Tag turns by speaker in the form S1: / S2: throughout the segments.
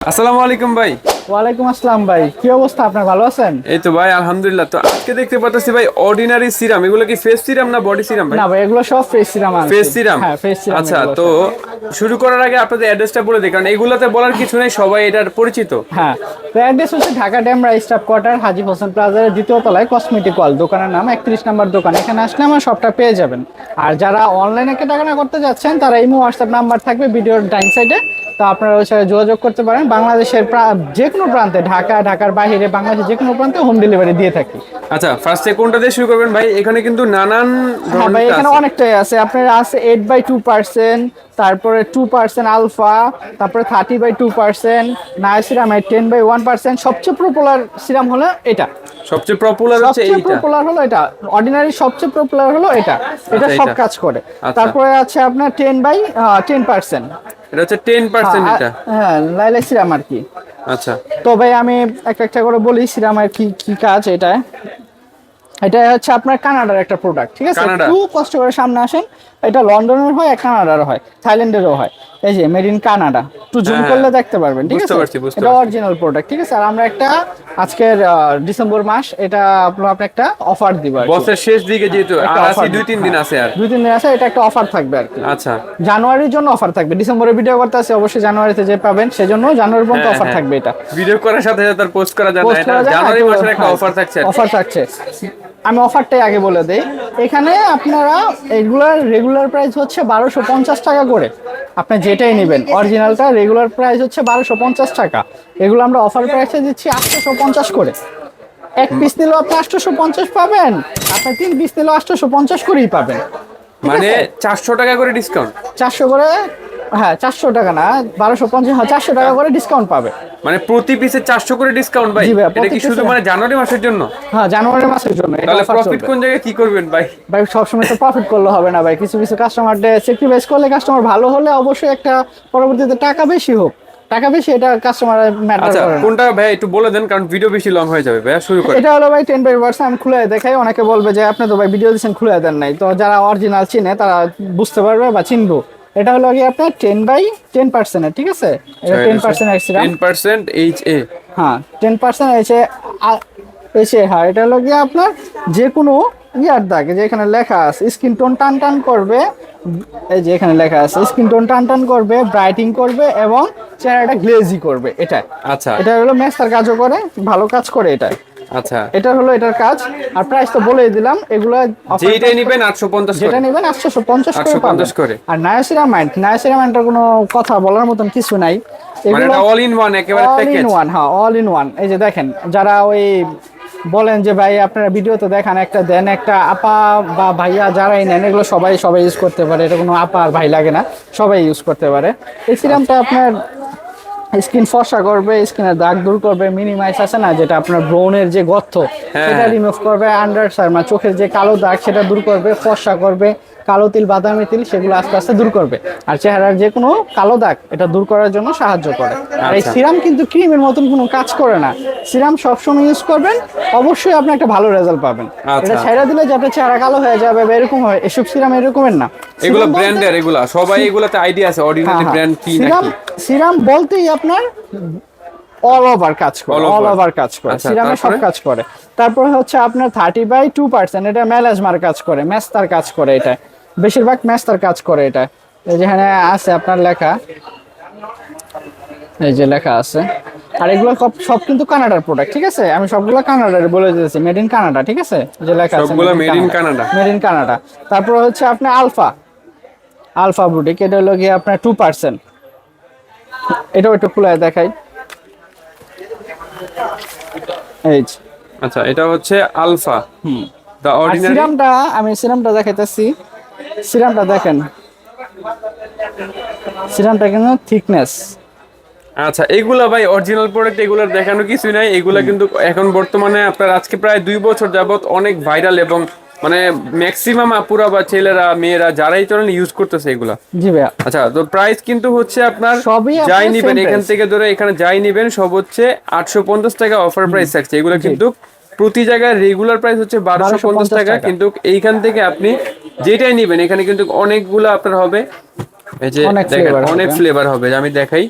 S1: আসসালামু আলাইকুম ভাই।
S2: ওয়ালাইকুম আসসালাম ভাই। কি অবস্থা? আপনার ভালো আছেন?
S1: এই তো ভাই আলহামদুলিল্লাহ। তো আজকে দেখতে পাচ্ছি ভাই অর্ডিনারি সিরাম এগুলো কি ফেস সিরাম না বডি সিরাম ভাই?
S2: না ভাই এগুলো সব ফেস সিরাম
S1: ফেস সিরাম
S2: হ্যাঁ ফেস সিরাম
S1: আচ্ছা তো শুরু করার আগে আপনাদের অ্যাড্রেসটা বলে দিই কারণ এগুলোতে বলার কিছু নেই সবাই এটার পরিচিত।
S2: হ্যাঁ তো অ্যাড্রেস হচ্ছে ঢাকা ড্যামরা স্টাফ কোয়ার্টার হাজি হোসেন প্লাজার দ্বিতীয় তলায় কসমেটিক ওয়াল দোকানের নাম একত্রিশ নম্বর দোকান। এখানে আসলে আমার সবটা পেয়ে যাবেন। আর যারা অনলাইনে কেনাকাটা করতে যাচ্ছেন তারা ইমো হোয়াটসঅ্যাপ নাম্বার থাকবে ভিডিওর ডাইন সাইডে তো আপনারা ওই সাথে যোগাযোগ করতে পারেন। বাংলাদেশের যে কোনো প্রান্তে ঢাকা ঢাকার বাইরে বাংলাদেশের যে কোনো প্রান্তে হোম ডেলিভারি দিয়ে থাকি।
S1: আচ্ছা ফার্স্ট ফার্স্টে কোনটা দিয়ে শুরু করবেন ভাই? এখানে কিন্তু নানান
S2: হ্যাঁ ভাই এখানে। অনেকটাই আছে। আপনার আছে এইট বাই টু পার্সেন্ট তারপরে টু পার্সেন্ট আলফা তারপরে থার্টি বাই টু পার্সেন্ট নাইসিরামের টেন বাই ওয়ান পার্সেন্ট সবচেয়ে পপুলার সিরাম হলো এটা।
S1: সবচেয়ে পপুলার হচ্ছে
S2: সবচেয়ে
S1: এইটা।
S2: পপুলার হলো এটা। অর্ডিনারি সবচেয়ে পপুলার হলো এটা। এটা
S1: আচ্ছা,
S2: সব কাজ করে।
S1: আচ্ছা।
S2: তারপরে আছে আপনার টেন বাই টেন পার্সেন্ট
S1: এটা হচ্ছে টেন পার্সেন্ট এটা।
S2: হ্যাঁ লাইলা সিরাম আর কি।
S1: আচ্ছা।
S2: তো ভাই আমি একটা একটা করে বলি সিরামের কি কি কাজ এটা এটা হচ্ছে আপনার কানাডার একটা প্রোডাক্ট ঠিক আছে?
S1: খুব
S2: একটু কষ্ট করে সামনে আসেন। এটা লন্ডনের হয় আর কানাডার হয় থাইল্যান্ডেরও হয়। এই যে মেড ইন কানাডা। একটু জুম
S1: হ্যাঁ,
S2: করলে দেখতে পারবেন ঠিক আছে? এটা অরিজিনাল প্রোডাক্ট ঠিক আছে? আর আমরা একটা আজকের ডিসেম্বর মাস এটা আপনার আপনি একটা অফার দিব
S1: বছরের শেষ দিকে যেহেতু আর আছে দুই তিন দিন আছে আর।
S2: দুই তিন দিন আছে এটা একটা অফার থাকবে আর কি।
S1: আচ্ছা।
S2: জানুয়ারির জন্য অফার থাকবে। ডিসেম্বরে ভিডিও করতে আছে অবশ্যই জানুয়ারিতে যে পাবেন সেজন্য জানুয়ারি পর্যন্ত
S1: হ্যাঁ,
S2: অফার
S1: হ্যাঁ।
S2: থাকবে এটা।
S1: ভিডিও করার সাথে সাথে তার পোস্ট করা যায় না। জানুয়ারি মাসের একটা
S2: হ্যাঁ,
S1: অফার থাকছে
S2: অফার থাকছে। আমি অফারটাই আগে বলে দেই। এখানে আপনারা এগুলার রেগুলার প্রাইস হচ্ছে বারোশো পঞ্চাশ টাকা করে। আপনি যেটাই নেবেন। অরিজিনালটা রেগুলার প্রাইস হচ্ছে বারোশো পঞ্চাশ টাকা। এগুলো আমরা অফার প্রাইসে দিচ্ছি আটশোশো পঞ্চাশ করে। এক পিস নিলেও আপনি আটশোশো পঞ্চাশ পাবেন। আপনি তিন পিস নিলেও আটশোশো পঞ্চাশ করেই পাবেন।
S1: মানে চারশো টাকা করে ডিসকাউন্ট
S2: চারশো করে হ্যাঁ চারশো টাকা না বারোশো পঞ্চাশ হ্যাঁ চারশো টাকা করে ডিসকাউন্ট পাবে।
S1: মানে প্রতি পিসে চারশো করে ডিসকাউন্ট ভাই? এটা কি শুধু মানে জানুয়ারি মাসের জন্য?
S2: হ্যাঁ জানুয়ারি মাসের জন্য
S1: তাহলে প্রফিট কোন জায়গায় কি করবেন ভাই?
S2: ভাই সবসময় তো প্রফিট করলে হবে না ভাই কিছু কিছু কাস্টমার স্যাক্রিফাইস করলে কাস্টমার ভালো হলে অবশ্যই একটা পরবর্তীতে টাকা বেশি হোক। টাকা বেশি এটা কাস্টমার ম্যাটার
S1: আচ্ছা কোনটা ভাই একটু বলে দেন কারণ ভিডিও বেশি লং হয়ে যাবে ভাইয়া শুরু করেন।
S2: এটা হলো ভাই টেন বাই পার্সেন্ট আমি খুলে দেখাই অনেকে বলবে যে আপনি তো ভাই ভিডিও দিচ্ছেন খুলে দেন নাই। তো যারা অরিজিনাল চিনে তারা বুঝতে পারবে বা চিনবো। এটা হলো কি আপনার টেন বাই টেন পার্সেন্ট ঠিক আছে? এটা টেন পার্সেন্ট এক্সিরাম
S1: টেন পার্সেন্ট এইচ এ
S2: হ্যাঁ টেন পার্সেন্ট এসে আ- এসে হ্যাঁ এটা হলো গিয়ে আপনার যে কোনো ইয়ার দাগ যে এখানে লেখা আছে স্কিন টোন টান টান করবে এই যে এখানে লেখা আছে স্কিন টোন টান টান করবে ব্রাইটিং করবে এবং চেহারাটা গ্লেজি করবে এটা
S1: আচ্ছা।
S2: এটা হলো মেস্তার কাজও করে ভালো কাজ করে এটা
S1: আচ্ছা।
S2: এটা হলো এটার কাজ। আর প্রাইস তো বলেই দিলাম এগুলো price-
S1: নিবেন আটশো পঞ্চাশ
S2: যেটা নেবেন আটশোশো পঞ্চাশ করে
S1: 850 করে।
S2: আর কোনো কথা বলার মতন কিছু নাই।
S1: মানে এটা অল ইন ওয়ান একেবারে
S2: অল ইন ওয়ান হ্যাঁ অল ইন ওয়ান এই যে দেখেন যারা ওই বলেন যে ভাই আপনারা ভিডিও ভিডিওতে দেখান একটা দেন একটা আপা বা ভাইয়া যারাই নেন এগুলো সবাই সবাই ইউজ করতে পারে। এটা কোনো আপা আর ভাই লাগে না সবাই ইউজ করতে পারে। এই সিরামটা আপনার স্কিন ফর্সা করবে স্কিনের দাগ দূর করবে মিনিমাইজ আছে না যেটা আপনার ব্রোনের যে গর্ত সেটা রিমুভ করবে আন্ডার মানে চোখের যে কালো দাগ সেটা দূর করবে ফর্সা করবে কালো তিল বাদামি তিল সেগুলো আস্তে আস্তে দূর করবে। আর চেহারার যে কোনো কালো দাগ এটা দূর করার জন্য সাহায্য করে। আর এই
S1: আচ্ছা।
S2: সিরাম কিন্তু ক্রিমের মতন কোনো কাজ করে না। সিরাম সবসময় ইউজ করবেন অবশ্যই আপনি একটা ভালো রেজাল্ট পাবেন।
S1: আচ্ছা।
S2: এটা ছেড়ে দিলে যে আপনার চেহারা কালো হয়ে যাবে বা এরকম হয় এসব সিরাম এরকমের না।
S1: এগুলো ব্র্যান্ডের এগুলা। সবাই এগুলাতে আইডিয়া আছে অর্ডিনারি ব্র্যান্ড কি
S2: সিরাম
S1: নাকি?
S2: সিরাম বলতেই আপনার অল ওভার কাজ করে অল ওভার কাজ করে
S1: আচ্ছা,
S2: সিরামে সব কাজ করে। তারপরে হচ্ছে আপনার থার্টি বাই টু পার্সেন্ট এটা ম্যালাজমার কাজ করে ম্যাস্তার কাজ করে এটা। বেশিরভাগ ম্যাস্তার কাজ করে এটা। এই যেখানে আছে আপনার লেখা। এই যে লেখা আছে। আর এগুলো সব- সব কিন্তু কানাডার প্রোডাক্ট ঠিক আছে? আমি সবগুলো কানাডার বলে দিতেছি মেড ইন কানাডা ঠিক আছে? যে লেখা আছে
S1: সবগুলো made in Canada।
S2: Made in Canada তারপর হচ্ছে আপনার আলফা আলফা বুটিক এটা হলো গিয়ে আপনার টু পার্সেন্ট এটাও একটু খুলে দেখাই। এই
S1: আচ্ছা এটা হচ্ছে আলফা। দা অর্ডিনারি
S2: সিরামটা আমি সিরামটা দেখাইতেছি। সিরামটা দেখেন। সিরামটা কিন্তু থিকনেস
S1: আচ্ছা এগুলা ভাই অরিজিনাল প্রোডাক্ট এগুলোর দেখানো কিছুই নাই। এগুলা কিন্তু এখন বর্তমানে আপনার আজকে প্রায় দুই বছর যাবত অনেক ভাইরাল এবং মানে ম্যাক্সিমাম আপুরা বা ছেলেরা মেয়েরা যারাই চলেন ইউজ করতেছে এগুলা।
S2: জি ভাইয়া।
S1: আচ্ছা তো প্রাইস কিন্তু হচ্ছে আপনার
S2: সবই
S1: যাই নিবেন এখান থেকে ধরে এখানে যাই নিবেন সব হচ্ছে আটশো পঞ্চাশ টাকা অফার প্রাইস থাকছে। এগুলো কিন্তু প্রতি জায়গায় রেগুলার প্রাইস হচ্ছে বারোশো পঞ্চাশ
S2: 1250
S1: টাকা। কিন্তু এইখান থেকে আপনি যেটাই নিবেন এখানে কিন্তু অনেকগুলো আপনার হবে। এই যে দেখেন অনেক ফ্লেভার হবে আমি দেখাই।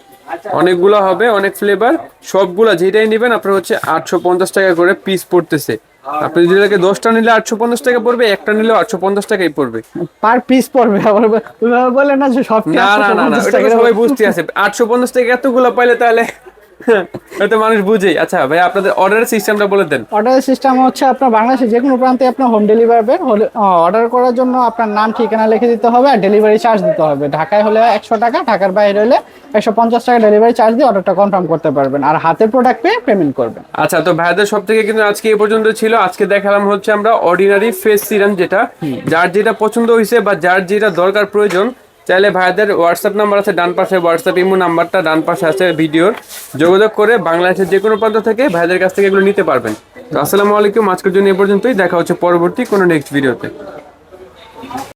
S1: অনেকগুলো হবে অনেক ফ্লেভার সবগুলা যেটাই নেবেন আপনার হচ্ছে আটশো পঞ্চাশ টাকা করে পিস পড়তেছে। আপনি যদি লাগে দশটা নিলে আটশো পঞ্চাশ টাকা পড়বে একটা নিলে আটশো পঞ্চাশ টাকাই পড়বে।
S2: পার পিস পড়বে আবার বলে না যে সব
S1: না না না সবাই বুঝতে আছে। আটশো পঞ্চাশ টাকা এতগুলো পাইলে তাহলে হয়তো মানুষ বুঝেই। আচ্ছা ভাই আপনাদের অর্ডারের সিস্টেমটা বলে দেন।
S2: অর্ডারের সিস্টেম হচ্ছে আপনার বাংলাদেশে যে কোনো প্রান্তে আপনার হোম ডেলিভারি পাবেন অর্ডার করার জন্য আপনার নাম ঠিকানা লিখে দিতে হবে আর ডেলিভারি চার্জ দিতে হবে। ঢাকায় হলে একশো টাকা ঢাকার বাইরে হলে একশো পঞ্চাশ টাকা ডেলিভারি চার্জ দিয়ে অর্ডারটা কনফার্ম করতে পারবেন। আর হাতের প্রোডাক্ট পেয়ে পেমেন্ট করবেন।
S1: আচ্ছা তো ভাইদের সব থেকে কিন্তু আজকে এই পর্যন্ত ছিল। আজকে দেখালাম হচ্ছে আমরা অর্ডিনারি ফেস সিরাম যেটা। যার যেটা পছন্দ হয়েছে বা যার যেটা দরকার প্রয়োজন চাইলে ভাইদের হোয়াটসঅ্যাপ নাম্বার আছে, ডান পাশে হোয়াটসঅ্যাপ ইমো নাম্বারটা, ডান পাশে আছে ভিডিওর। যোগাযোগ করে বাংলাদেশের যে কোনো প্রান্ত থেকে ভাইদের কাছ থেকে এগুলো নিতে পারবেন। তো আসসালামু আলাইকুম, আজকের জন্য এ পর্যন্তই। দেখা হচ্ছে পরবর্তী কোনো নেক্সট ভিডিওতে